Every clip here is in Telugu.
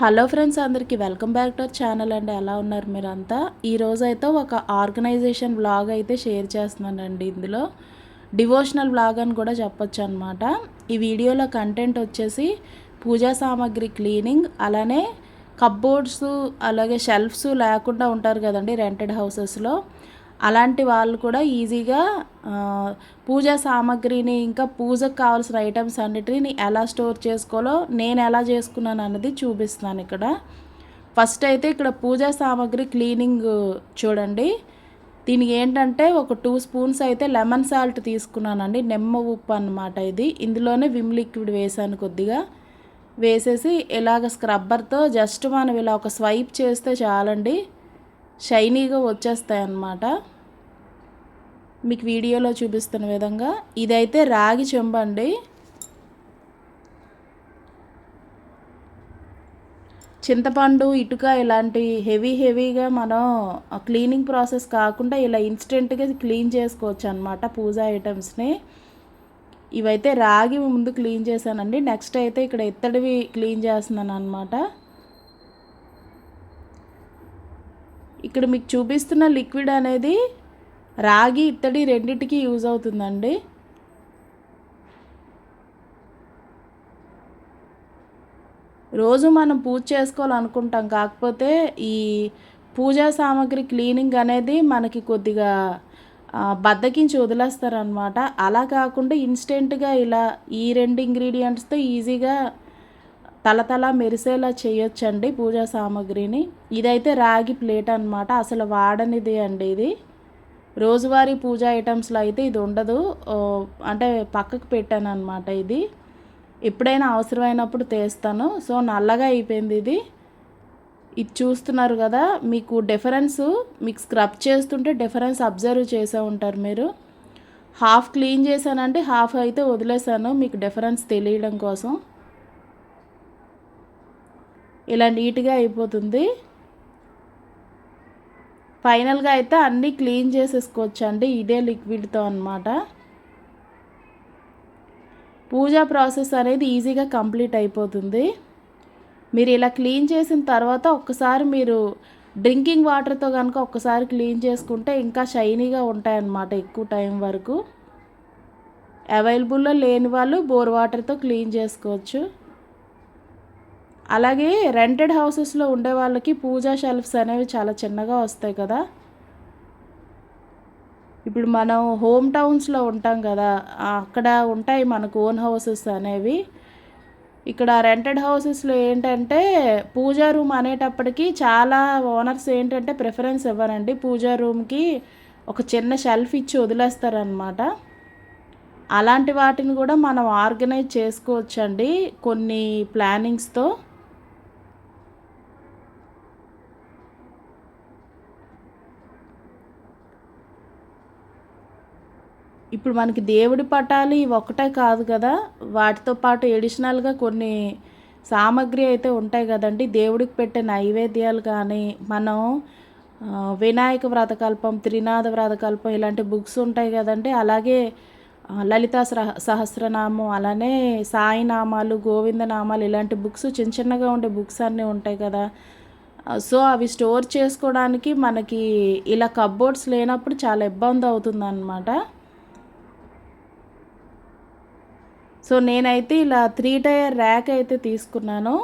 హలో ఫ్రెండ్స్ అందరికీ వెల్కమ్ బ్యాక్ టు ఛానల్ అండి. ఎలా ఉన్నారు మీరంతా? ఈరోజు అయితే ఒక ఆర్గనైజేషన్ బ్లాగ్ అయితే షేర్ చేస్తున్నానండి ఇందులో. డివోషనల్ బ్లాగ్ అని కూడా చెప్పొచ్చు అనమాట ఈ వీడియోలో కంటెంట్ వచ్చేసి పూజా సామాగ్రి క్లీనింగ్ అలానే కప్బోర్డ్స్ అలాగే షెల్ఫ్స్ లేకుండా ఉంటారు కదండి రెంటెడ్ హౌసెస్లో. అలాంటి వాళ్ళు కూడా ఈజీగా పూజా సామాగ్రిని ఇంకా పూజకు కావాల్సిన ఐటమ్స్ అన్నిటిని ఎలా స్టోర్ చేసుకోవాలో నేను ఎలా చేసుకున్నాను అన్నది చూపిస్తున్నాను ఇక్కడ. ఫస్ట్ అయితే ఇక్కడ పూజా సామాగ్రి క్లీనింగ్ చూడండి. దీనికి ఏంటంటే ఒక టూ స్పూన్స్ అయితే లెమన్ సాల్ట్ తీసుకున్నానండి. నిమ్మ ఉప్పు అనమాట ఇది. ఇందులోనే విమ్ లిక్విడ్ వేసాను కొద్దిగా. వేసేసి ఇలాగ స్క్రబ్బర్తో జస్ట్ మనం ఇలా ఒక స్వైప్ చేస్తే చాలండి. షైనీగా వచ్చేస్తాయి అన్నమాట మీకు వీడియోలో చూపిస్తున్న విధంగా ఇదైతే రాగి చెంబండి చింతపండు ఇటుక ఇలాంటి హెవీ హెవీగా మనం క్లీనింగ్ ప్రాసెస్ కాకుండా ఇలా ఇన్స్టెంట్గా క్లీన్ చేసుకోవచ్చు అనమాట పూజా ఐటమ్స్ని. ఇవైతే రాగి ముందు క్లీన్ చేశానండి. నెక్స్ట్ అయితే ఇక్కడ ఇత్తడివి క్లీన్ చేస్తున్నాను అనమాట ఇక్కడ మీకు చూపిస్తున్న లిక్విడ్ అనేది రాగి ఇత్తడి రెండింటికి యూజ్ అవుతుందండి. రోజు మనం పూజ చేసుకోవాలనుకుంటాం కాకపోతే ఈ పూజా సామాగ్రి క్లీనింగ్ అనేది మనకి కొద్దిగా బద్దకించి వదిలేస్తారనమాట అలా కాకుండా ఇన్స్టెంట్గా ఇలా ఈ రెండు ఇంగ్రీడియంట్స్తో ఈజీగా తలతల మెరిసేలా చేయొచ్చండి పూజా సామాగ్రిని. ఇదైతే రాగి ప్లేట్ అనమాట అసలు వాడనిది అండి ఇది. రోజువారీ పూజ ఐటమ్స్లో అయితే ఇది ఉండదు. అంటే పక్కకు పెట్టాను అనమాట ఇది. ఎప్పుడైనా అవసరమైనప్పుడు తీస్తాను. సో నల్లగా అయిపోయింది ఇది. ఇది చూస్తున్నారు కదా మీకు డిఫరెన్స్ మీకు స్క్రబ్ చేస్తుంటే డిఫరెన్స్ అబ్జర్వ్ చేసే ఉంటారు మీరు. హాఫ్ క్లీన్ చేశానంటే హాఫ్ అయితే వదిలేసాను మీకు డిఫరెన్స్ తెలియడం కోసం. ఇలా నీట్గా అయిపోతుంది. ఫైనల్గా అయితే అన్నీ క్లీన్ చేసేసుకోవచ్చు అండి ఇదే లిక్విడ్తో అనమాట పూజా ప్రాసెస్ అనేది ఈజీగా కంప్లీట్ అయిపోతుంది. మీరు ఇలా క్లీన్ చేసిన తర్వాత ఒక్కసారి మీరు డ్రింకింగ్ వాటర్తో కనుక ఒక్కసారి క్లీన్ చేసుకుంటే ఇంకా షైనీగా ఉంటాయన్నమాట ఎక్కువ టైం వరకు. అవైలబుల్లో లేని వాళ్ళు బోర్ వాటర్తో క్లీన్ చేసుకోవచ్చు. అలాగే రెంటెడ్ హౌసెస్లో ఉండే వాళ్ళకి పూజా షెల్ఫ్స్ అనేవి చాలా చిన్నగా వస్తాయి కదా. ఇప్పుడు మనం హోమ్ టౌన్స్లో ఉంటాం కదా అక్కడ ఉంటాయి మనకు ఓన్ హౌసెస్ అనేవి. ఇక్కడ రెంటెడ్ హౌసెస్లో ఏంటంటే పూజా రూమ్ అనేటప్పటికి చాలా ఓనర్స్ ఏంటంటే ప్రిఫరెన్స్ ఇవ్వరండి. పూజా రూమ్కి ఒక చిన్న షెల్ఫ్ ఇచ్చి వదిలేస్తారనమాట అలాంటి వాటిని కూడా మనం ఆర్గనైజ్ చేసుకోవచ్చండి కొన్ని ప్లానింగ్స్తో ఇప్పుడు మనకి దేవుడి పటాలు ఇవి ఒకటే కాదు కదా వాటితో పాటు ఎడిషనల్గా కొన్ని సామాగ్రి అయితే ఉంటాయి కదండి. దేవుడికి పెట్టే నైవేద్యాలు కానీ మనం వినాయక వ్రతకల్పం త్రినాథ వ్రతకల్పం ఇలాంటి బుక్స్ ఉంటాయి కదండి. అలాగే లలిత సహస్రనామం అలానే సాయినామాలు గోవిందనామాలు ఇలాంటి బుక్స్ చిన్న చిన్నగా ఉండే బుక్స్ అన్నీ ఉంటాయి కదా. సో అవి స్టోర్ చేసుకోవడానికి మనకి ఇలా కబ్బోర్డ్స్ లేనప్పుడు చాలా ఇబ్బంది అవుతుంది అన్నమాట సో నేనైతే ఇలా త్రీ టైర్ ర్యాక్ అయితే తీసుకున్నాను.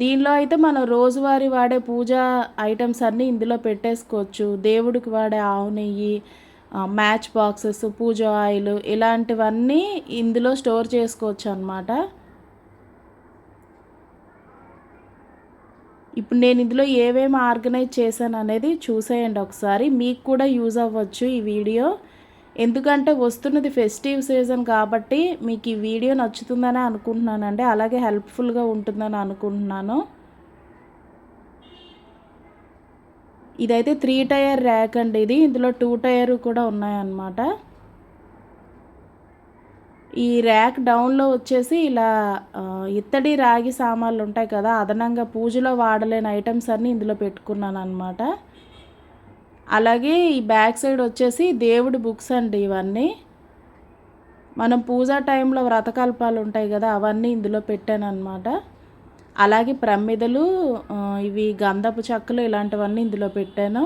దీనిలో అయితే మనం రోజువారీ వాడే పూజా ఐటమ్స్ అన్నీ ఇందులో పెట్టేసుకోవచ్చు. దేవుడికి వాడే ఆవు నెయ్యి మ్యాచ్ బాక్సెస్ పూజ ఆయిల్ ఇలాంటివన్నీ ఇందులో స్టోర్ చేసుకోవచ్చు అనమాట ఇప్పుడు నేను ఇందులో ఏమేమి ఆర్గనైజ్ చేశాను అనేది చూసేయండి ఒకసారి. మీకు కూడా యూజ్ అవ్వచ్చు ఈ వీడియో. ఎందుకంటే వస్తున్నది ఫెస్టివ్ సీజన్ కాబట్టి మీకు ఈ వీడియో నచ్చుతుందని అనుకుంటున్నానండి. అలాగే హెల్ప్ఫుల్గా ఉంటుందని అనుకుంటున్నాను. ఇదైతే త్రీ టైర్ ర్యాక్ అండి ఇది. ఇందులో టూ టైర్ కూడా ఉన్నాయన్నమాట. ఈ ర్యాక్ డౌన్లో వచ్చేసి ఇలా ఇత్తడి రాగి సామాన్లు ఉంటాయి కదా అదనంగా పూజలో వాడలేని ఐటమ్స్ అన్నీ ఇందులో పెట్టుకున్నాను అనమాట అలాగే ఈ బ్యాక్ సైడ్ వచ్చేసి దేవుడి బుక్స్ అండి ఇవన్నీ. మనం పూజా టైంలో వ్రతకల్పాలు ఉంటాయి కదా అవన్నీ ఇందులో పెట్టాను అనమాట అలాగే ప్రమిదలు ఇవి గంధపు చెక్కలు ఇలాంటివన్నీ ఇందులో పెట్టాను.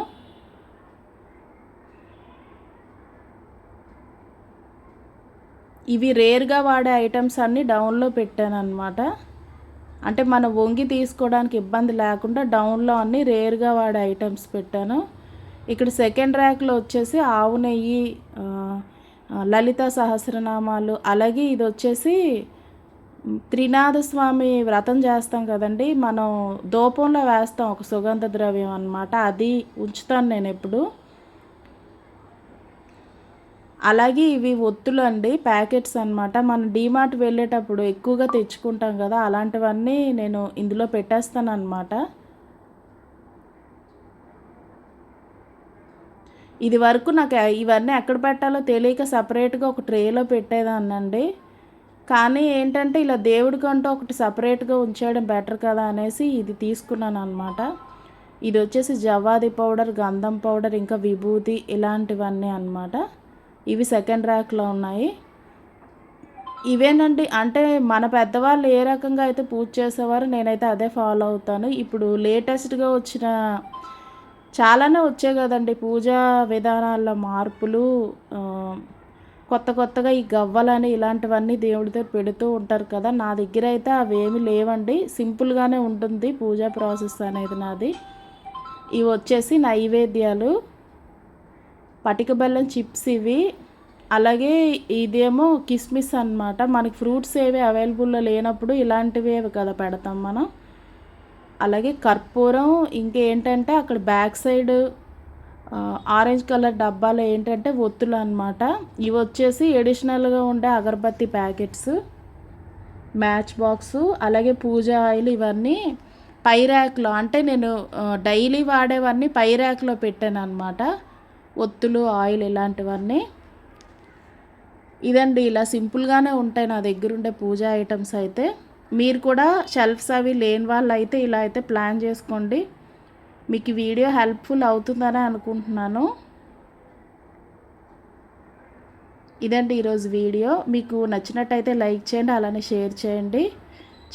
ఇవి రేర్గా వాడే ఐటమ్స్ అన్నీ డౌన్లో పెట్టాను అనమాట అంటే మనం వంగి తీసుకోవడానికి ఇబ్బంది లేకుండా డౌన్లో అన్నీ రేర్గా వాడే ఐటమ్స్ పెట్టాను. ఇక్కడ సెకండ్ ర్యాక్లో వచ్చేసి ఆవు నెయ్యి లలిత సహస్రనామాలు అలాగే ఇది వచ్చేసి త్రినాథస్వామి వ్రతం చేస్తాం కదండి. మనం దూపంలో వేస్తాం ఒక సుగంధ ద్రవ్యం అన్నమాట. అది ఉంచుతాను నేను ఎప్పుడు. అలాగే ఇవి ఒత్తులు అండి ప్యాకెట్స్ అన్నమాట. మనం డీమార్ట్ వెళ్ళేటప్పుడు ఎక్కువగా తెచ్చుకుంటాం కదా అలాంటివన్నీ నేను ఇందులో పెట్టేస్తాను అనమాట ఇది వరకు నాకు ఇవన్నీ ఎక్కడ పెట్టాలో తెలియక సపరేట్గా ఒక ట్రేలో పెట్టేదాన్నండి. కానీ ఏంటంటే ఇలా దేవుడికంటూ ఒకటి సపరేట్గా ఉంచేయడం బెటర్ కదా అనేసి ఇది తీసుకున్నాను అనమాట ఇది వచ్చేసి జవాది పౌడర్ గంధం పౌడర్ ఇంకా విభూతి ఇలాంటివన్నీ అన్నమాట. ఇవి సెకండ్ ర్యాక్లో ఉన్నాయి. ఇవేనండి అంటే మన పెద్దవాళ్ళు ఏ రకంగా అయితే పూజ చేసేవారు నేనైతే అదే ఫాలో అవుతాను. ఇప్పుడు లేటెస్ట్గా వచ్చిన చాలానే వచ్చాయి కదండి. పూజా విధానాల్లో మార్పులు కొత్త కొత్తగా ఈ గవ్వలని ఇలాంటివన్నీ దేవుడితో పెడుతూ ఉంటారు కదా. నా దగ్గర అయితే అవేమి లేవండి. సింపుల్గానే ఉంటుంది పూజా ప్రాసెస్ అనేది నాది. ఇవి వచ్చేసి నైవేద్యాలు పటిక బెల్లం చిప్స్ ఇవి అలాగే ఇదేమో కిస్మిస్ అన్నమాట. మనకి ఫ్రూట్స్ ఏవి అవైలబుల్లో లేనప్పుడు ఇలాంటివే కదా పెడతాం మనం. అలాగే కర్పూరం ఇంకేంటంటే అక్కడ బ్యాక్ సైడ్ ఆరెంజ్ కలర్ డబ్బాలో ఏంటంటే ఒత్తులు అనమాట ఇవి వచ్చేసి ఎడిషనల్గా ఉండే అగరబత్తి ప్యాకెట్స్ మ్యాచ్ బాక్సు అలాగే పూజ ఆయిల్ ఇవన్నీ పై ర్యాక్లో అంటే నేను డైలీ వాడేవన్నీ పై ర్యాక్లో పెట్టాను అనమాట ఒత్తులు ఆయిల్ ఇలాంటివన్నీ. ఇదండి ఇలా సింపుల్గానే ఉంటాయి నా దగ్గర ఉండే పూజ ఐటమ్స్ అయితే. మీరు కూడా షెల్ఫ్స్ అవి లేని వాళ్ళు అయితే ఇలా అయితే ప్లాన్ చేసుకోండి. మీకు వీడియో హెల్ప్ఫుల్ అవుతుందని అనుకుంటున్నాను. ఇదండి ఈరోజు వీడియో. మీకు నచ్చినట్టయితే లైక్ చేయండి అలానే షేర్ చేయండి.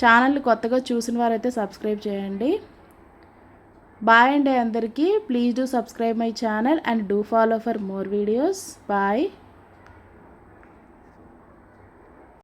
ఛానల్ని కొత్తగా చూసిన వారైతే సబ్స్క్రైబ్ చేయండి. బాయ్ అండి అందరికీ. Please do subscribe my channel and do follow for more videos bye